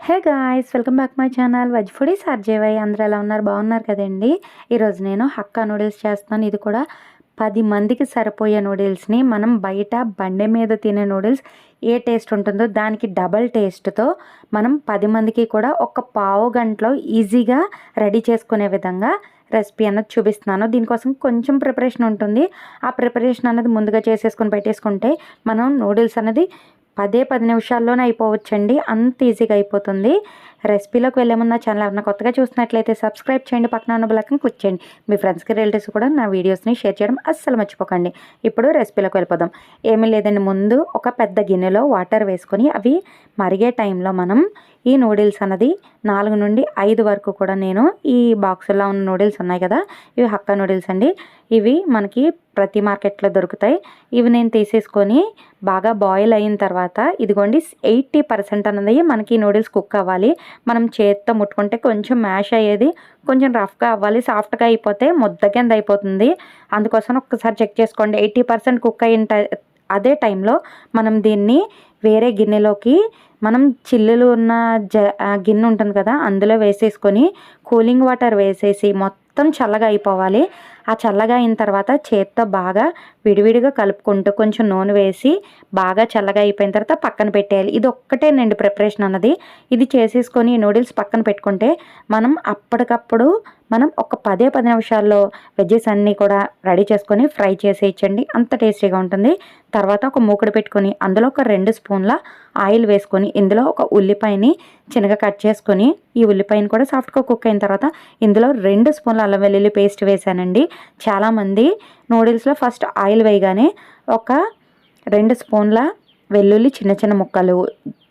Hey guys welcome back my channel veg foodie సర్జేవై. అందరూ ఎలా ఉన్నారు? బాగున్నారు కదండి? ఈరోజు నేను హక్కా నూడిల్స్ చేస్తాను ఇది కూడా పది మందికి సరిపోయే నూడిల్స్ని. మనం బయట బండి మీద తినే నూడిల్స్ ఏ టేస్ట్ ఉంటుందో దానికి డబల్ టేస్ట్తో మనం పది మందికి కూడా ఒక పావు గంటలో ఈజీగా రెడీ చేసుకునే విధంగా రెసిపీ అన్నది చూపిస్తున్నాను. దీనికోసం కొంచెం ప్రిపరేషన్ ఉంటుంది. ఆ ప్రిపరేషన్ అనేది ముందుగా చేసేసుకొని పెట్టేసుకుంటే మనం నూడిల్స్ అనేది పదే పది నిమిషాల్లోనే అయిపోవచ్చండి. అంత ఈజీగా అయిపోతుంది. రెసిపీలోకి వెళ్ళే ముందు నా ఛానల్ ఎవరైనా కొత్తగా చూసినట్లయితే సబ్స్క్రైబ్ చేయండి. పక్కన ఉన్న బెల్లకం క్లిక్ చేయండి. మీ ఫ్రెండ్స్కి రిలేటివ్స్ కూడా నా వీడియోస్ని షేర్ చేయడం అస్సలు మర్చిపోకండి. ఇప్పుడు రెసిపీలోకి వెళ్ళిపోదాం. ఏమీ లేదండి. ముందు ఒక పెద్ద గిన్నెలో వాటర్ వేసుకొని అవి మరిగే టైంలో మనం ఈ నూడిల్స్ అన్నది నాలుగు నుండి ఐదు వరకు కూడా నేను ఈ బాక్సుల్లో ఉన్న నూడిల్స్ ఉన్నాయి కదా ఇవి హక్క నూడిల్స్ అండి. ఇవి మనకి ప్రతి మార్కెట్లో దొరుకుతాయి. ఇవి నేను తీసేసుకొని బాగా బాయిల్ అయిన తర్వాత ఇదిగోండి ఎయిటీ పర్సెంట్ అన్నది మనకి నూడిల్స్ కుక్ అవ్వాలి. మనం చేత్తో ముట్టుకుంటే కొంచెం మ్యాష్ అయ్యేది కొంచెం రఫ్గా అవ్వాలి. సాఫ్ట్గా అయిపోతే ముద్ద కింద అయిపోతుంది. అందుకోసం ఒక్కసారి చెక్ చేసుకోండి. ఎయిటీ పర్సెంట్ కుక్ అయిన అదే టైంలో మనం దీన్ని వేరే గిన్నెలోకి మనం చిల్లులు ఉన్న జ గిన్నె ఉంటుంది కదా అందులో వేసేసుకొని కూలింగ్ వాటర్ వేసేసి మొత్తం చల్లగా అయిపోవాలి. ఆ చల్లగా అయిన తర్వాత చేత్తో బాగా విడివిడిగా కలుపుకుంటూ కొంచెం నూనె వేసి బాగా చల్లగా అయిపోయిన తర్వాత పక్కన పెట్టేయాలి. ఇది ఒక్కటేనండి ప్రిపరేషన్ అన్నది. ఇది చేసేసుకొని నూడిల్స్ పక్కన పెట్టుకుంటే మనం అప్పటికప్పుడు మనం ఒక పదే పది నిమిషాల్లో వెజ్జెస్ అన్నీ కూడా రెడీ చేసుకొని ఫ్రై చేసేయచ్చండి. అంత టేస్టీగా ఉంటుంది. తర్వాత ఒక మూకుడు పెట్టుకొని అందులో ఒక రెండు స్పూన్ల ఆయిల్ వేసుకొని ఇందులో ఒక ఉల్లిపాయని చిన్నగా కట్ చేసుకొని ఈ ఉల్లిపాయని కూడా సాఫ్ట్గా కుక్ అయిన తర్వాత ఇందులో రెండు స్పూన్ల అల్లం వెల్లుల్లి పేస్ట్ వేసానండి. చాలామంది నూడిల్స్లో ఫస్ట్ ఆయిల్ వేయగానే ఒక రెండు స్పూన్ల వెల్లుల్లి చిన్న చిన్న ముక్కలు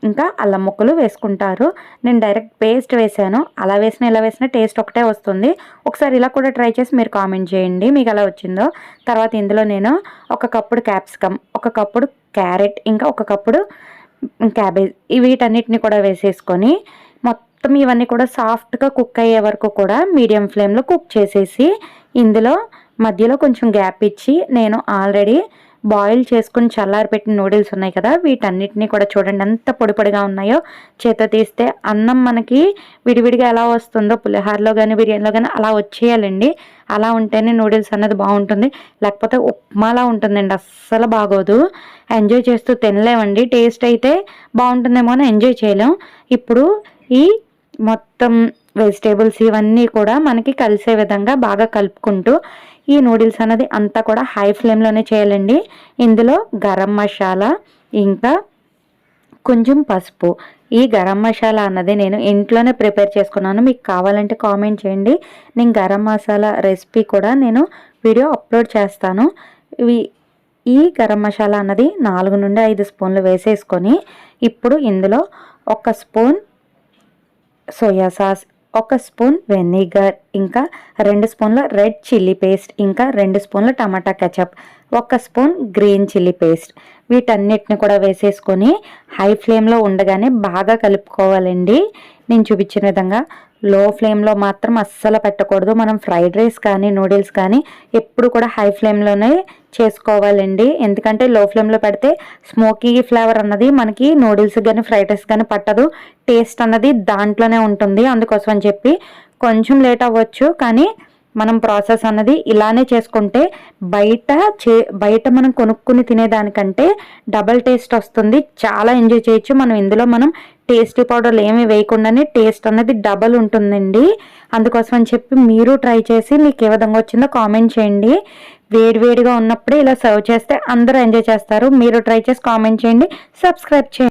ఇంకా అల్లం ముక్కలు వేసుకుంటారు. నేను డైరెక్ట్ పేస్ట్ వేసాను. అలా వేసిన ఇలా వేసిన టేస్ట్ ఒకటే వస్తుంది. ఒకసారి ఇలా కూడా ట్రై చేసి మీరు కామెంట్ చేయండి మీకు ఎలా వచ్చిందో. తర్వాత ఇందులో నేను ఒక కప్పుడు క్యాప్సికమ్ ఒక కప్పుడు క్యారెట్ ఇంకా ఒక కప్పుడు క్యాబేజ్ వీటన్నిటిని కూడా వేసేసుకొని మొత్తం ఇవన్నీ కూడా సాఫ్ట్గా కుక్ అయ్యే వరకు కూడా మీడియం ఫ్లేమ్లో కుక్ చేసేసి ఇందులో మధ్యలో కొంచెం గ్యాప్ ఇచ్చి నేను ఆల్రెడీ బాయిల్ చేసుకుని చల్లారి పెట్టిన నూడిల్స్ ఉన్నాయి కదా వీటన్నిటిని కూడా చూడండి ఎంత పొడి పొడిగా ఉన్నాయో. చేత తీస్తే అన్నం మనకి విడివిడిగా ఎలా వస్తుందో పులిహారలో కానీ బిర్యానీలో కానీ అలా వచ్చేయాలండి. అలా ఉంటేనే నూడిల్స్ అనేది బాగుంటుంది. లేకపోతే ఉప్మాలా ఉంటుందండి అస్సలు బాగోదు. ఎంజాయ్ చేస్తూ తినలేమండి. టేస్ట్ అయితే బాగుంటుందేమో అని ఎంజాయ్ చేయలేం. ఇప్పుడు ఈ మొత్తం వెజిటేబుల్స్ ఇవన్నీ కూడా మనకి కలిసే విధంగా బాగా కలుపుకుంటూ ఈ నూడిల్స్ అనేది అంతా కూడా హై ఫ్లేమ్లోనే చేయాలండి. ఇందులో గరం మసాలా ఇంకా కొంచెం పసుపు. ఈ గరం మసాలా అన్నది నేను ఇంట్లోనే ప్రిపేర్ చేసుకున్నాను. మీకు కావాలంటే కామెంట్ చేయండి. నేను గరం మసాలా రెసిపీ కూడా నేను వీడియో అప్లోడ్ చేస్తాను. ఇవి ఈ గరం మసాలా అన్నది నాలుగు నుండి ఐదు స్పూన్లు వేసేసుకొని ఇప్పుడు ఇందులో ఒక స్పూన్ సోయా సాస్ ఒక స్పూన్ వెనిగర్ ఇంకా రెండు స్పూన్ల రెడ్ చిల్లీ పేస్ట్ ఇంకా రెండు స్పూన్ల టమాటా కెచప్ ఒక స్పూన్ గ్రీన్ చిల్లీ పేస్ట్. వీటన్నిటిని కూడా వేసేసుకొని హై ఫ్లేమ్లో ఉండగానే బాగా కలుపుకోవాలండి. నేను చూపించిన విధంగా లో ఫ్లేమ్లో మాత్రం అస్సలు పెట్టకూడదు. మనం ఫ్రైడ్ రైస్ కానీ నూడిల్స్ కానీ ఎప్పుడు కూడా హై ఫ్లేమ్లోనే చేసుకోవాలండి. ఎందుకంటే లో ఫ్లేమ్లో పెడితే స్మోకీ ఫ్లేవర్ అన్నది మనకి నూడిల్స్ కానీ ఫ్రైడ్ రైస్ కానీ పట్టదు. టేస్ట్ అన్నది దాంట్లోనే ఉంటుంది. అందుకోసం అని చెప్పి కొంచెం లేట్ అవ్వచ్చు. కానీ మనం ప్రాసెస్ అన్నది ఇలానే చేసుకుంటే బయట చే బయట మనం కొనుక్కుని తినేదానికంటే డబల్ టేస్ట్ వస్తుంది. చాలా ఎంజాయ్ చేయొచ్చు. మనం ఇందులో మనం టేస్టీ పౌడర్లు ఏమి వేయకుండానే టేస్ట్ అన్నది డబల్ ఉంటుందండి. అందుకోసం అని చెప్పి మీరు ట్రై చేసి మీకు ఏ విధంగా వచ్చిందో కామెంట్ చేయండి. వేడివేడిగా ఉన్నప్పుడే ఇలా సర్వ్ చేస్తే అందరూ ఎంజాయ్ చేస్తారు. మీరు ట్రై చేసి కామెంట్ చేయండి. సబ్స్క్రైబ్ చేయండి.